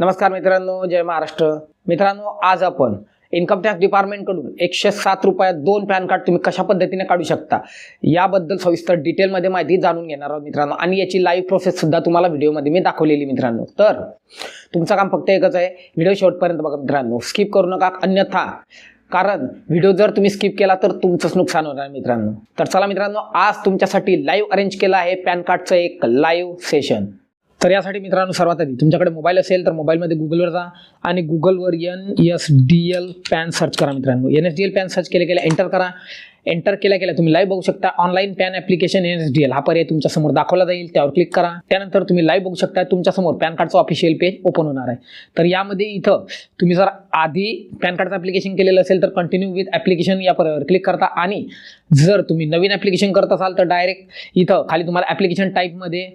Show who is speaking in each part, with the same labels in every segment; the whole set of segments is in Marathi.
Speaker 1: नमस्कार मित्रांनो जय महाराष्ट्र. मित्रांनो आज आपण इन्कम टॅक्स डिपार्टमेंटकडून एकशे सात रुपयात दोन पॅन कार्ड तुम्ही कशा पद्धतीने काढू शकता याबद्दल सविस्तर डिटेलमध्ये माहिती जाणून घेणार आहोत मित्रांनो. आणि याची लाईव्ह प्रोसेस सुद्धा तुम्हाला व्हिडिओमध्ये मी दाखवलेली मित्रांनो. तर तुमचं काम फक्त एकच आहे व्हिडिओ शेवटपर्यंत बघा मित्रांनो. स्किप करू नका अन्यथा कारण व्हिडिओ जर तुम्ही स्किप केला तर तुमचंच नुकसान होणार आहे मित्रांनो. तर चला मित्रांनो आज तुमच्यासाठी लाईव्ह अरेंज केलं आहे पॅन कार्डचं एक लाईव्ह सेशन तर यासाठी मित्रांनो सर्वात आधी तुमच्याकडे मोबाईल असेल तर मोबाईलमध्ये गुगलवर जा आणि गुगलवर N S D L PAN search करा मित्रांनो. N S D L PAN search केल्या केल्या एंटर करा. एंटर केल्या गेल्या तुम्ही लाईव्ह बघू शकता. Online PAN application N S D L हा पर्याय तुमच्यासमोर दाखवला जाईल. त्यावर क्लिक करा. त्यानंतर तुम्ही लाईव्ह बघू शकता. तुमच्यासमोर पॅन कार्डचं ऑफिशियल पेज ओपन होणार आहे. तर यामध्ये इथं तुम्ही जर आधी पॅन कार्डचं ॲप्लिकेशन केलेलं असेल तर कंटिन्यू विथ ॲप्लिकेशन या पर्यायावर क्लिक करता. आणि जर तुम्ही नवीन ॲप्लिकेशन करत असाल तर डायरेक्ट इथं खाली तुम्हाला ॲप्लिकेशन टाईपमध्ये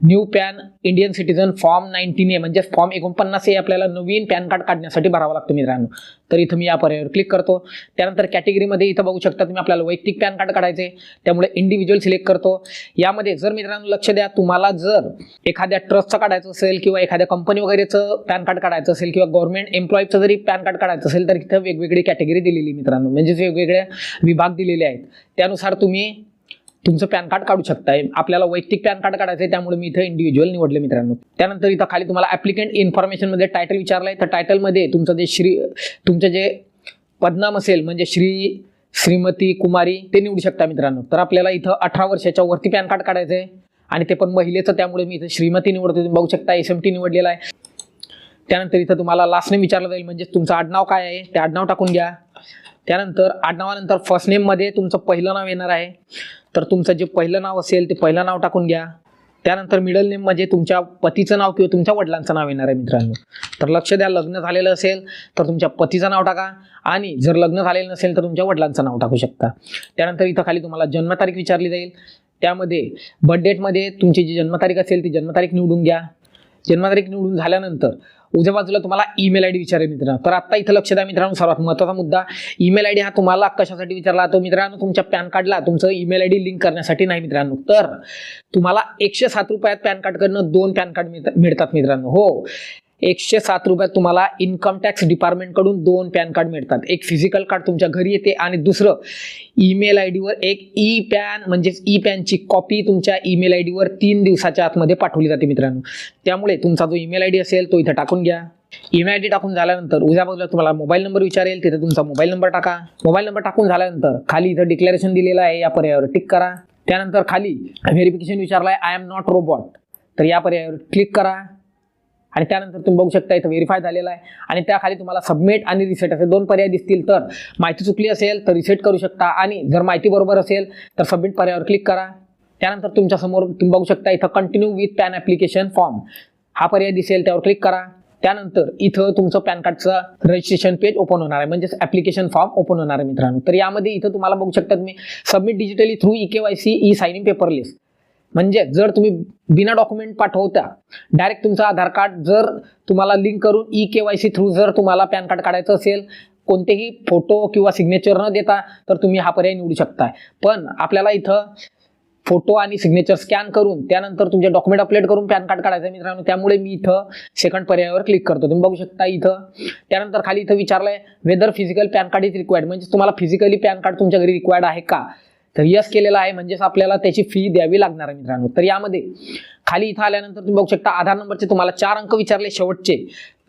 Speaker 1: new PAN Indian citizen form nineteen A म्हणजे फॉर्म एकोणपन्नास ए आपल्याला नवीन पॅन कार्ड काढण्यासाठी भरावं लागतं मित्रांनो. तर इथं मी या पर्यायावर क्लिक करतो. त्यानंतर कॅटेगरीमध्ये इथं बघू शकता तुम्ही आपल्याला वैयक्तिक पॅन कार्ड काढायचे त्यामुळे इंडिव्हिज्युअल सिलेक्ट करतो. यामध्ये जर मित्रांनो लक्ष द्या तुम्हाला जर एखाद्या ट्रस्टचं काढायचं असेल किंवा एखाद्या कंपनी वगैरेचं पॅन कार्ड काढायचं असेल किंवा गव्हर्नमेंट एम्प्लॉईचं जरी पॅन कार्ड काढायचं असेल तर इथं वेगवेगळी कॅटेगरी दिलेली मित्रांनो. म्हणजेच वेगवेगळे विभाग दिलेले आहेत. त्यानुसार तुम्ही तुमचं पॅन कार्ड काढू शकताय. आपल्याला वैयक्तिक पॅन कार्ड काढायचं आहे त्यामुळे मी इथं इंडिव्हिज्युअल निवडले मित्रांनो. त्यानंतर इथं खाली तुम्हाला ॲप्लिकेंट इन्फॉर्मेशनमध्ये टायटल विचारलं आहे तर टायटलमध्ये तुमचं जे श्री तुमचं जे पदनाम असेल म्हणजे श्री श्रीमती कुमारी ते निवडू शकता मित्रांनो. तर आपल्याला इथं अठरा वर्षाच्या वरती पॅन कार्ड काढायचं आहे. आणि ते पण महिलेचं त्यामुळे मी इथं श्रीमती निवडतो तुम्ही बघू शकता एस एम टी निवडलेला आहे. त्यानंतर इथं तुम्हाला लास्ट नेम विचारलं जाईल म्हणजे तुमचं आडनाव काय आहे ते आडनाव टाकून घ्या. त्यानंतर आडनावानंतर फर्स्ट नेममध्ये तुमचं पहिलं नाव येणार आहे. तर तुमचं जे पहिलं नाव असेल ते पहिलं नाव टाकून घ्या. त्यानंतर मिडल नेम म्हणजे तुमच्या पतीचं नाव किंवा तुमच्या वडिलांचं नाव येणार आहे मित्रांनो. तर लक्ष द्या लग्न झालेलं असेल तर तुमच्या पतीचं नाव टाका. आणि जर लग्न झालेलं नसेल तर तुमच्या वडिलांचं नाव टाकू शकता. त्यानंतर इथं खाली तुम्हाला जन्मतारीख विचारली जाईल. त्यामध्ये बर्थडेटमध्ये तुमची जी जन्मतारीख असेल ती जन्मतारीख निवडून घ्या. जन्मतारीख निवडून झाल्यानंतर उजव्या बाजूला तुम्हाला ईमेल आय डी विचारेल मित्रांनो. तर आता इथं लक्ष द्या मित्रांनो सर्वात महत्त्वाचा मुद्दा. ईमेल आय डी हा तुम्हाला कशासाठी विचारला तो मित्रांनो? तुमच्या पॅन कार्डला. तुमचं ईमेल आय डी लिंक करण्यासाठी नाही मित्रांनो. तर तुम्हाला एकशे सात रुपयात पॅन कार्ड कडनं दोन पॅन कार्ड मिळतात मित्रांनो. हो. एकशे सात रुपयात तुम्हाला इन्कम टॅक्स डिपार्टमेंटकडून दोन पॅन कार्ड मिळतात. एक फिजिकल कार्ड तुमच्या घरी येते आणि दुसरं ईमेल आय डीवर एक ई पॅन म्हणजेच ई पॅनची कॉपी तुमच्या ईमेल आय डीवर तीन दिवसाच्या आतमध्ये पाठवली जाते मित्रांनो. त्यामुळे तुमचा जो ईमेल आय डी असेल तो इथं टाकून घ्या. ईमेल आय डी टाकून झाल्यानंतर उद्या बाजूला तुम्हाला मोबाईल नंबर विचारेल तिथे तुमचा मोबाईल नंबर टाका. मोबाईल नंबर टाकून झाल्यानंतर खाली इथं डिक्लेरेशन दिलेलं आहे या पर्यायावर टिक करा. त्यानंतर खाली व्हेरिफिकेशन विचारलं आहे आय एम नॉट रोबॉट तर या पर्यायावर क्लिक करा. आणि त्यानंतर तुम्ही बघू शकता इथं व्हेरीफाय झालेला आहे. आणि त्याखाली तुम्हाला सबमिट आणि रिसेट असे दोन पर्याय दिसतील. तर माहिती चुकली असेल तर रिसेट करू शकता. आणि जर माहिती बरोबर असेल तर सबमिट पर्यायावर क्लिक करा. त्यानंतर तुमच्यासमोर तुम्ही बघू शकता इथं continue with PAN application form हा पर्याय दिसेल त्यावर क्लिक करा. त्यानंतर इथं तुमचं पॅन कार्डचं रजिस्ट्रेशन पेज ओपन होणार आहे. म्हणजेच ॲप्लिकेशन फॉर्म ओपन होणार आहे मित्रांनो. तर यामध्ये इथं तुम्हाला बघू शकता तुम्ही submit digitally through E K Y C E sign in paperless म्हणजे जर तुम्ही बिना डॉक्युमेंट पाठवता डायरेक्ट तुमचं आधार कार्ड जर तुम्हाला लिंक करून E K Y C through जर तुम्हाला पॅन कार्ड काढायचं असेल कोणतेही फोटो किंवा सिग्नेचर न देता तर तुम्ही हा पर्याय निवडू शकताय. पण आपल्याला इथं फोटो आणि सिग्नेचर स्कॅन करून त्यानंतर तुमचे डॉक्युमेंट अपलोड करून पॅन कार्ड काढायचं आहे मित्रांनो त्यामुळे मी इथं सेकंड पर्यायावर क्लिक करतो. तुम्ही बघू शकता इथं त्यानंतर खाली इथं विचारलंय whether physical PAN card is required म्हणजे तुम्हाला फिजिकली पॅन कार्ड तुमच्या घरी रिक्वायर्ड आहे का? तर यस केलेलं आहे म्हणजेच आपल्याला त्याची फी द्यावी लागणार आहे मित्रांनो. तर यामध्ये खाली इथं आल्यानंतर तुम्ही बघू शकता आधार नंबरचे तुम्हाला चार अंक विचारले शेवटचे.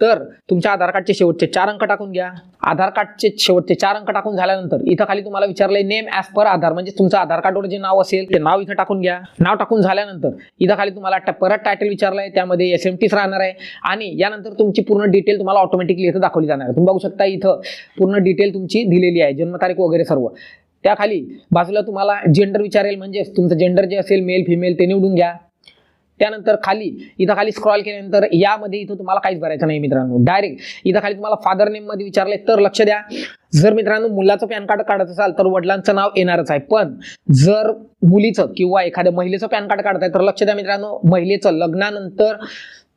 Speaker 1: तर तुमच्या आधार कार्डचे शेवटचे चार अंक टाकून घ्या. आधार कार्डचे शेवटचे चार अंक टाकून झाल्यानंतर इथं खाली तुम्हाला विचारले नेम ॲज पर आधार म्हणजे तुमचं आधार कार्डवर जे नाव असेल ते नाव इथं टाकून घ्या. नाव टाकून झाल्यानंतर इथं खाली तुम्हाला परत टायटल विचारलंय त्यामध्ये एस एम टीच राहणार आहे. आणि यानंतर तुमची पूर्ण डिटेल तुम्हाला ऑटोमॅटिकली इथं दाखवली जाणार आहे. तुम्ही बघू शकता इथं पूर्ण डिटेल तुमची दिलेली आहे जन्मतारीख वगैरे सर्व. त्याखाली बाजूला तुम्हाला जेंडर विचारेल म्हणजेच तुमचं जेंडर जे असेल मेल फिमेल ते निवडून घ्या. त्यानंतर खाली इथं खाली स्क्रॉल केल्यानंतर यामध्ये इथं तुम्हाला काहीच भरायचं नाही मित्रांनो. डायरेक्ट इथं खाली तुम्हाला फादर नेममध्ये विचारले तर लक्ष द्या. जर मित्रांनो मुलाचं पॅन कार्ड काढत असाल तर वडिलांचं नाव येणारच आहे. पण जर मुलीचं किंवा एखाद्या महिलेचं पॅन कार्ड काढताय तर लक्ष द्या मित्रांनो. महिलेचं लग्नानंतर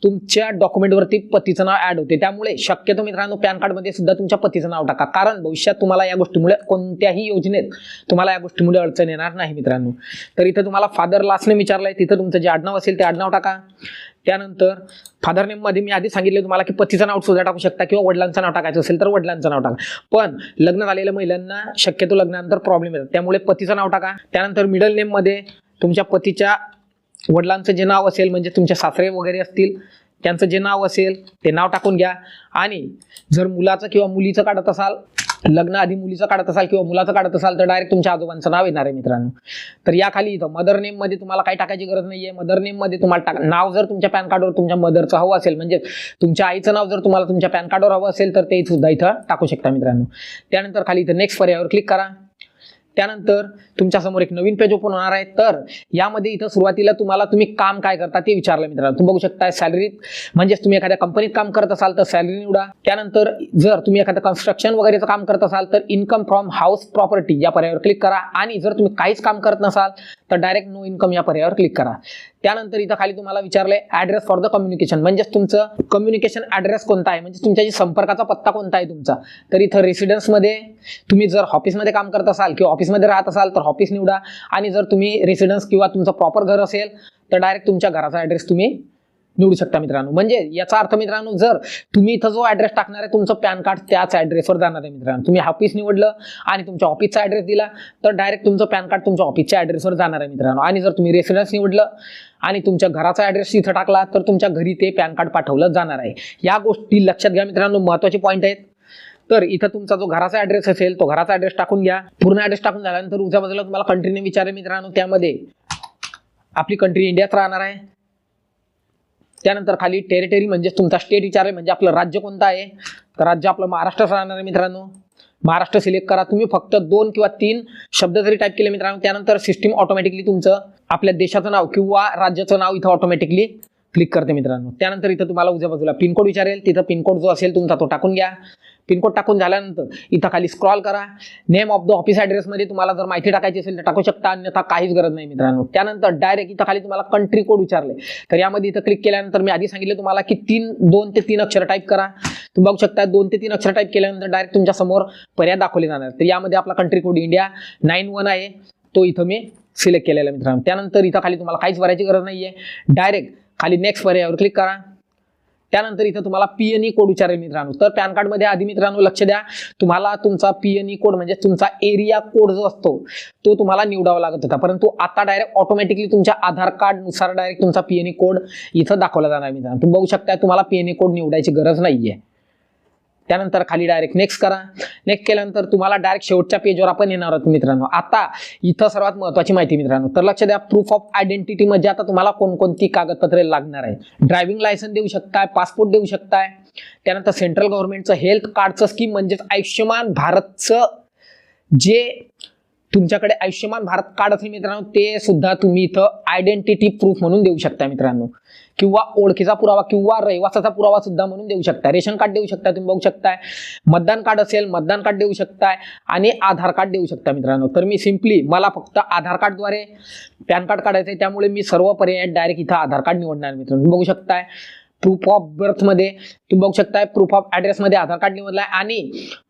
Speaker 1: तुमच्या डॉक्युमेंटवरती पतीचं नाव ऍड होते. त्यामुळे शक्यतो मित्रांनो पॅन कार्डमध्ये सुद्धा तुमच्या पतीचं नाव टाका. कारण भविष्यात तुम्हाला या गोष्टीमुळे कोणत्याही योजनेत तुम्हाला या गोष्टीमुळे अडचण येणार नाही मित्रांनो. तर इथं तुम्हाला फादर लास्टने विचारलं विचारलंय. तिथं तुमचं जे आडनाव असेल ते आडनाव टाका. त्यानंतर फादर नेममध्ये मी आधी सांगितलं तुम्हाला की पतीचं नाव सुद्धा टाकू शकता किंवा वडिलांचं नाव टाकायचं असेल तर वडिलांचं नाव टाका. पण लग्न झालेल्या महिलांना शक्यतो लग्नानंतर प्रॉब्लेम येतात. त्यामुळे पतीचं नाव टाका. त्यानंतर मिडल नेममध्ये तुमच्या पतीच्या वडिलांचं जे नाव असेल म्हणजे तुमचे सासरे वगैरे असतील त्यांचं जे नाव असेल ते नाव टाकून घ्या. आणि जर मुलाचं किंवा मुलीचं काढत असाल लग्न आधी मुलीचं काढत असाल किंवा मुलाचं काढत असाल तर डायरेक्ट तुमच्या आजोबांचं नाव येणार आहे मित्रांनो. तर या खाली इथं मदर नेममध्ये तुम्हाला काही टाकायची गरज नाहीये. मदर नेममध्ये तुम्हाला टाक नाव जर तुमच्या पॅन कार्डवर तुमच्या मदरचं हवं असेल म्हणजे तुमच्या आईचं नाव जर तुम्हाला तुमच्या पॅन कार्डवर हवं असेल तर ते सुद्धा इथं टाकू शकता मित्रांनो. त्यानंतर खाली इथं नेक्स्ट पर्यायावर क्लिक करा. त्यानंतर तुमच्यासमोर एक नवीन पेज ओपन होणार आहे. तर यामध्ये इथं सुरुवातीला तुम्हाला तुम्ही काम काय करता ते विचारलं मित्रांनो. तुम्ही बघू शकता सॅलरीत म्हणजेच तुम्ही एखाद्या कंपनीत काम करत असाल तर सॅलरी निवडा. त्यानंतर जर तुम्ही एखादं कन्स्ट्रक्शन वगैरेचं काम करत असाल तर इन्कम फ्रॉम हाऊस प्रॉपर्टी या पर्यायावर क्लिक करा. आणि जर तुम्ही काहीच काम करत नसाल तर डायरेक्ट नो इन्कम या पर्यायावर क्लिक करा. त्यानंतर इथं खाली तुम्हाला विचारलंय ऍड्रेस फॉर द कम्युनिकेशन म्हणजेच तुमचं कम्युनिकेशन ऍड्रेस कोणता आहे? म्हणजे तुमच्या संपर्काचा पत्ता कोणता आहे तुमचा? तर इथं रेसिडेन्समध्ये तुम्ही जर ऑफिसमध्ये काम करत असाल किंवा ऑफिसमध्ये राहत असाल तर ऑफिस निवडा. आणि जर तुम्ही रेसिडन्स किंवा तुमचं प्रॉपर घर असेल तर डायरेक्ट तुमच्या घराचा ऍड्रेस तुम्ही निवडू शकता मित्रांनो. म्हणजे याचा अर्थ मित्रांनो जर तुम्ही इथं जो ऍड्रेस टाकणार आहे तुमचं पॅन कार्ड त्याच ऍड्रेसवर जाणार आहे मित्रांनो. तुम्ही ऑफिस निवडलं आणि तुमच्या ऑफिसचा ऍड्रेस दिला तर डायरेक्ट तुमचं पॅन कार्ड तुमच्या ऑफिसच्या ऍड्रेसवर जाणार आहे मित्रांनो. आणि जर तुम्ही रेसिडन्स निवडलं आणि तुमच्या घराचा ऍड्रेस इथं टाकला तर तुमच्या घरी ते पॅन कार्ड पाठवलं जाणार आहे. या गोष्टी लक्षात घ्या मित्रांनो महत्त्वाचे पॉईंट आहेत. तर इथं तुमचा जो घराचा ऍड्रेस असेल तो घराचा ऍड्रेस टाकून घ्या. पूर्ण ऍड्रेस टाकून झाल्यानंतर उद्या बाजूला तुम्हाला कंट्रीने विचारेल मित्रांनो त्यामध्ये आपली कंट्री इंडियात राहणार आहे. त्यानंतर खाली टेरिटरी म्हणजे तुमचा स्टेट विचारेल म्हणजे आपलं राज्य कोणतं आहे? तर राज्य आपलं महाराष्ट्र राहणार आहे मित्रांनो. महाराष्ट्र सिलेक्ट करा. तुम्ही फक्त दोन किंवा तीन शब्द जरी टाईप केले मित्रांनो त्यानंतर सिस्टीम ऑटोमॅटिकली तुमचं आपल्या देशाचं नाव किंवा राज्याचं नाव इथं ऑटोमॅटिकली क्लिक करते मित्रांनो. त्यानंतर इथं तुम्हाला उजव्या बाजूला पिनकोड विचारेल. तिथं पिनकोड जो असेल तुमचा तो टाकून घ्या. पिनकोड टाकून झाल्यानंतर इथं खाली स्क्रॉल करा. नेम ऑफ द ऑफिस ॲड्रेसमध्ये तुम्हाला जर माहिती टाकायची असेल तर टाकू शकता. अन्यथा काहीच गरज नाही मित्रांनो. त्यानंतर डायरेक्ट इथं खाली तुम्हाला कंट्री कोड विचारले तर यामध्ये इथं क्लिक केल्यानंतर मी आधी सांगितलं तुम्हाला की तीन दोन ते तीन अक्षर टाईप करा. तुम्ही बघू शकता दोन ते तीन अक्षर टाईप केल्यानंतर डायरेक्ट तुमच्यासमोर पर्याय दाखवले जाणार तर यामध्ये आपला country code India nine one आहे. तो इथं मी सिलेक्ट केलेला आहे मित्रांनो. त्यानंतर इथं खाली तुम्हाला काहीच भरायची गरज नाहीये. डायरेक्ट खाली नेक्स्ट पर्यायावर क्लिक करा. त्यानंतर इथं तुम्हाला पीएनई कोड विचारेल मित्रांनो. तर पॅन कार्डमध्ये आधी मित्रांनो लक्ष द्या. तुम्हाला तुमचा पीएनई कोड म्हणजे तुमचा एरिया कोड जो असतो तो तुम्हाला निवडावा लागत होता. परंतु आता डायरेक्ट ऑटोमॅटिकली तुमच्या आधार कार्डनुसार डायरेक्ट तुमचा पीएनई कोड इथं दाखवला जाणार आहे मित्रांनो. तुम्ही बघू शकता तुम्हाला पीएनई कोड निवडायची गरज नाहीये. त्यानंतर खाली डायरेक्ट नेक्स्ट करा. नेक्स्ट केल्यानंतर तुम्हाला डायरेक्ट शेवटच्या पेजवर आपण येणार आहोत मित्रांनो. आता इथं सर्वात महत्वाची माहिती मित्रांनो. तर लक्ष द्या प्रूफ ऑफ आयडेंटिटी म्हणजे आता तुम्हाला कोणकोणती कागदपत्रे लागणार आहे ड्रायव्हिंग लायसन्स देऊ शकताय पासपोर्ट देऊ शकताय. त्यानंतर सेंट्रल गव्हर्नमेंटचं हेल्थ कार्डचं स्कीम म्हणजेच आयुष्यमान भारतचं जे तुमच्याकडे आयुष्यमान भारत कार्ड असेल मित्रांनो ते सुद्धा तुम्ही इथं आयडेंटिटी प्रूफ म्हणून देऊ शकता मित्रांनो. किंवा ओळखीचा पुरावा किंवा रहिवासाचा पुरावा सुद्धा म्हणून देऊ शकता. रेशन कार्ड देऊ शकता तुम्ही बघू शकताय. मतदान कार्ड असेल मतदान कार्ड देऊ शकताय आणि आधार कार्ड देऊ शकता मित्रांनो. तर मी सिम्पली मला फक्त आधार कार्डद्वारे पॅन कार्ड काढायचं आहे त्यामुळे मी सर्व पर्याय डायरेक्ट इथं आधार कार्ड निवडणार मित्रांनो. बघू शकताय. प्रूफ ऑफ बर्थमध्ये तुम्ही बघू शकताय प्रूफ ऑफ ॲड्रेसमध्ये आधार कार्ड निवडलाय आणि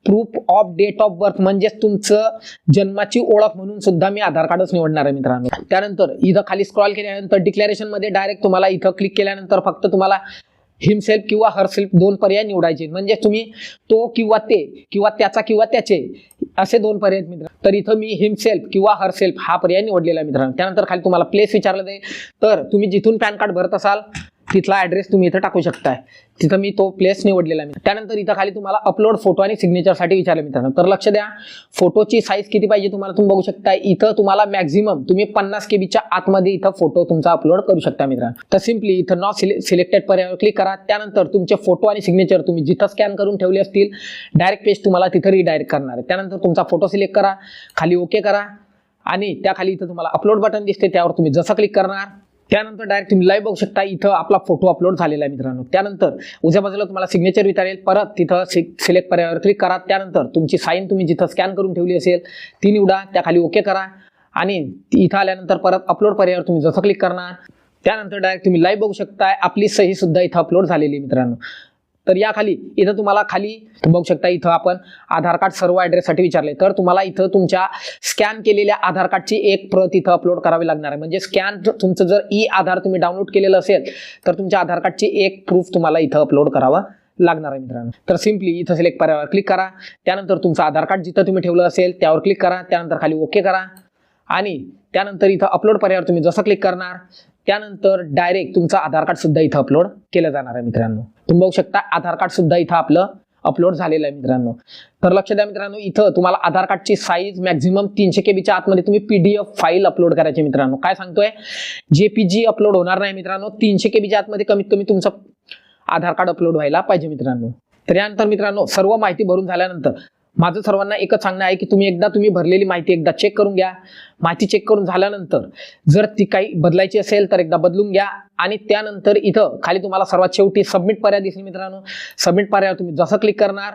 Speaker 1: proof of date of birth म्हणजेच तुमचं जन्माची ओळख म्हणून सुद्धा मी आधार कार्डच निवडणार आहे मित्रांनो. त्यानंतर इथं खाली स्क्रॉल केल्यानंतर डिक्लेरेशनमध्ये डायरेक्ट तुम्हाला इथं क्लिक केल्यानंतर फक्त तुम्हाला हिमसेल्फ किंवा हरसेल्फ दोन पर्याय निवडायचे. म्हणजे तुम्ही तो किंवा ते किंवा त्याचा किंवा त्याचे असे दोन पर्याय आहेत मित्र तर इथं मी हिमसेल्फ किंवा हरसेल्फ हा पर्याय निवडलेला आहे मित्रांनो. त्यानंतर खाली तुम्हाला प्लेस विचारलं जाईल. तर तुम्ही जिथून पॅन कार्ड भरत असाल तिथला ऍड्रेस तुम्ही इथं टाकू शकताय. तिथं मी तो प्लेस निवडलेला मी त्यानंतर इथं खाली तुम्हाला अपलोड फोटो आणि सिग्नेचरसाठी विचारलं मित्रांनो. तर लक्ष द्या फोटोची साईज किती पाहिजे तुम्हाला तुम्ही बघू शकता इथं तुम्हाला मॅक्झिमम तुम्ही पन्नास केबीच्या आतमध्ये इथं फोटो तुमचा अपलोड करू शकता मित्रांनो. तर सिम्पली इथं नॉट सिले सिलेक्टेड पर्यायावर क्लिक करा. त्यानंतर तुमचे फोटो आणि सिग्नेचर तुम्ही जिथं स्कॅन करून ठेवले असतील डायरेक्ट पेज तुम्हाला तिथं रिडायरेक्ट करणार आहे. त्यानंतर तुमचा फोटो सिलेक्ट करा. खाली ओके करा. आणि त्याखाली इथं तुम्हाला अपलोड बटन दिसते. त्यावर तुम्ही जसं क्लिक करणार त्यानंतर डायरेक्ट तुम्ही लाईव्ह बघू शकता इथं आपला फोटो अपलोड झालेला आहे मित्रांनो. त्यानंतर उद्या बाजूला तुम्हाला सिग्नेचर विचारेल परत तिथं सिलेक्ट पर्यायावर क्लिक करा. त्यानंतर तुमची साईन तुम्ही जिथं स्कॅन करून ठेवली असेल ती निवडा. त्याखाली ओके करा. आणि इथं आल्यानंतर परत अपलोड पर्यायावर तुम्ही जसं क्लिक करणार त्यानंतर डायरेक्ट तुम्ही लाईव्ह बघू शकताय. आपली सही सुद्धा इथं अपलोड झालेली आहे मित्रांनो. तर या खाली इथं तुम्हाला खाली बघू शकता इथं आपण आधार कार्ड सर्व ॲड्रेससाठी विचारले. तर तुम्हाला इथं तुमच्या स्कॅन केलेल्या आधार कार्डची एक प्रत इथं अपलोड करावी लागणार आहे. म्हणजे स्कॅन तुमचं जर ई आधार तुम्ही डाउनलोड केलेलं असेल तर तुमच्या आधार कार्डची एक प्रूफ तुम्हाला इथं अपलोड करावं लागणार आहे मित्रांनो. तर सिम्पली इथं सिलेक्ट पर्यायावर क्लिक करा. त्यानंतर तुमचं आधार कार्ड जिथं तुम्ही ठेवलं असेल त्यावर क्लिक करा. त्यानंतर खाली ओके करा. आणि त्यानंतर इथं अपलोड पर्यायावर तुम्ही जसं क्लिक करणार त्यानंतर डायरेक्ट तुमचं आधार कार्ड सुद्धा इथं अपलोड केलं जाणार आहे मित्रांनो. तुम्ही बघू शकता आधार कार्ड सुद्धा इथं आपलं अपलोड झालेलं आहे मित्रांनो. तर लक्ष द्या मित्रांनो इथं तुम्हाला आधार कार्डची साईज मॅक्झिमम तीनशे केबीच्या आतमध्ये तुम्ही पीडीएफ फाईल अपलोड करायची मित्रांनो. काय सांगतोय? जेपीजी अपलोड होणार नाही मित्रांनो तीनशे केबीच्या आतमध्ये कमीत कमी तुमचं आधार कार्ड अपलोड व्हायला पाहिजे मित्रांनो. तर यानंतर मित्रांनो सर्व माहिती भरून झाल्यानंतर माझं सर्वांना एकच सांगणं आहे की तुम्ही एकदा तुम्ही भरलेली माहिती एकदा चेक करून घ्या. माहिती चेक करून झाल्यानंतर जर ती काही बदलायची असेल तर एकदा बदलून घ्या. आणि त्यानंतर इथं खाली तुम्हाला सर्वात शेवटी सबमिट पर्याय दिसेल मित्रांनो. सबमिट पर्याय तुम्ही जसं क्लिक करणार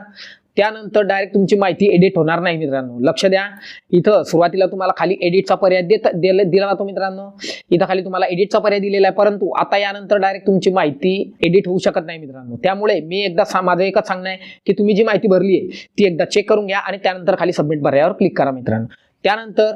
Speaker 1: त्यानंतर डायरेक्ट तुमची माहिती एडिट होणार नाही मित्रांनो. लक्ष द्या. इथं सुरुवातीला तुम्हाला खाली एडिटचा पर्याय देत दिला दिला जातो मित्रांनो. इथं खाली तुम्हाला एडिटचा पर्याय दिलेला आहे. परंतु आता यानंतर डायरेक्ट तुमची माहिती एडिट होऊ शकत नाही मित्रांनो. त्यामुळे मी एकदा माझं एकच सांगणं आहे की तुम्ही जी माहिती भरली आहे ती एकदा चेक करून घ्या आणि त्यानंतर खाली सबमिट पर्यायावर क्लिक करा मित्रांनो. त्यानंतर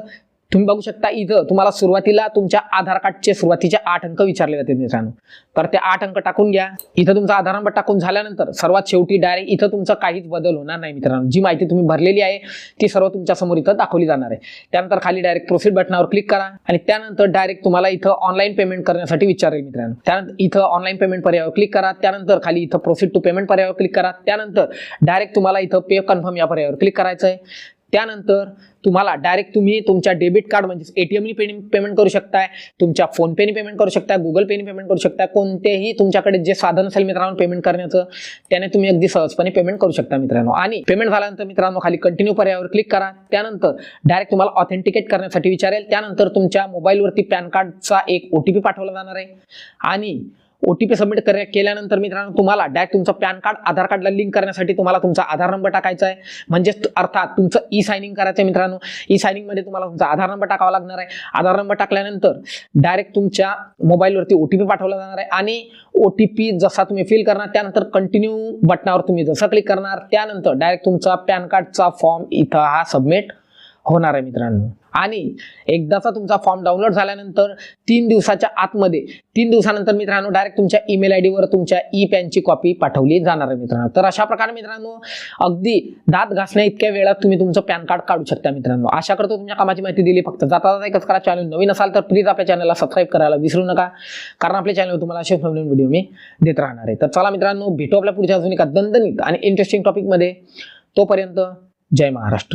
Speaker 1: तुम्ही बघू शकता इथं तुम्हाला सुरुवातीला तुमच्या आधार कार्डचे सुरुवातीचे आठ अंक विचारले जाते मित्रांनो. तर ते आठ अंक टाकून घ्या. इथं तुमचा आधार नंबर टाकून झाल्यानंतर सर्वात शेवटी डायरेक्ट इथं तुमचा काहीच बदल होणार नाही मित्रांनो. जी माहिती तुम्ही भरलेली आहे ती सर्व तुमच्यासमोर इथं दाखवली जाणार आहे. त्यानंतर खाली डायरेक्ट प्रोसीड बटनावर क्लिक करा आणि त्यानंतर डायरेक्ट तुम्हाला इथं ऑनलाईन पेमेंट करण्यासाठी विचारेल मित्रांनो. त्यानंतर इथं ऑनलाईन पेमेंट पर्यायावर क्लिक करा. त्यानंतर खाली इथं प्रोसीड टू पेमेंट पर्यायावर क्लिक करा. त्यानंतर डायरेक्ट तुम्हाला इथं पे कन्फर्म या पर्यायावर क्लिक करायचं आहे त्यानंतर तुम्हाला डायरेक्ट तुम्ही तुमच्या डेबिट कार्ड म्हणजे एटीएमनी पेमेंट करू शकताय तुमच्या फोनपेनी पेमेंट करू शकताय गुगल पेनी पेमेंट करू शकताय कोणतेही तुमच्याकडे जे साधन असेल मित्रांनो पेमेंट करण्याचं त्याने तुम्ही अगदी सहजपणे पेमेंट करू शकता मित्रांनो. आणि पेमेंट झाल्यानंतर मित्रांनो खाली कंटिन्यू पर्यायावर क्लिक करा. त्यानंतर डायरेक्ट तुम्हाला ऑथेंटिकेट करण्यासाठी विचारेल. त्यानंतर तुमच्या मोबाईलवरती पॅन कार्डचा एक ओ टी पी पाठवला जाणार आहे. आणि ओटीपी सबमिट कर केल्यानंतर मित्रांनो तुम्हाला डायरेक्ट तुमचं पॅन कार्ड आधार कार्डला लिंक करण्यासाठी तुम्हाला तुमचा आधार नंबर टाकायचा आहे. म्हणजेच अर्थात तुमचं ई सायनिंग करायचं आहे मित्रांनो. ई सायनिंगमध्ये तुम्हाला तुमचा आधार नंबर टाकावा लागणार आहे. आधार नंबर टाकल्यानंतर डायरेक्ट तुमच्या मोबाईलवरती ओटीपी पाठवला जाणार आहे. आणि ओटीपी जसा तुम्ही फिल करणार त्यानंतर कंटिन्यू बटनावर तुम्ही जसं क्लिक करणार त्यानंतर डायरेक्ट तुमचा पॅन कार्डचा फॉर्म इथं हा सबमिट होणार आहे मित्रांनो. आणि एकदाचा तुमचा फॉर्म डाउनलोड झाल्यानंतर तीन दिवसाच्या आतमध्ये तीन दिवसानंतर मित्रांनो डायरेक्ट तुमच्या ईमेल आय डीवर तुमच्या ई पॅनची कॉपी पाठवली जाणार आहे मित्रांनो. तर अशा प्रकारे मित्रांनो अगदी दात घासण्या इतक्या वेळात तुम्ही तुमचं पॅन कार्ड काढू शकता मित्रांनो. आशा करतो तुमच्या कामाची माहिती दिली. फक्त जाता जाता एकच करा. चॅनल नवीन असाल तर प्लीज आपल्या चॅनलला सबस्क्राईब करायला विसरू नका. कारण आपल्या चॅनलवर तुम्हाला असे नवीन व्हिडिओ मी देत राहणार आहे. तर चला मित्रांनो भेटू आपल्या पुढच्या अजून एका दणदणीत आणि इंटरेस्टिंग टॉपिकमध्ये तोपर्यंत जय महाराष्ट्र.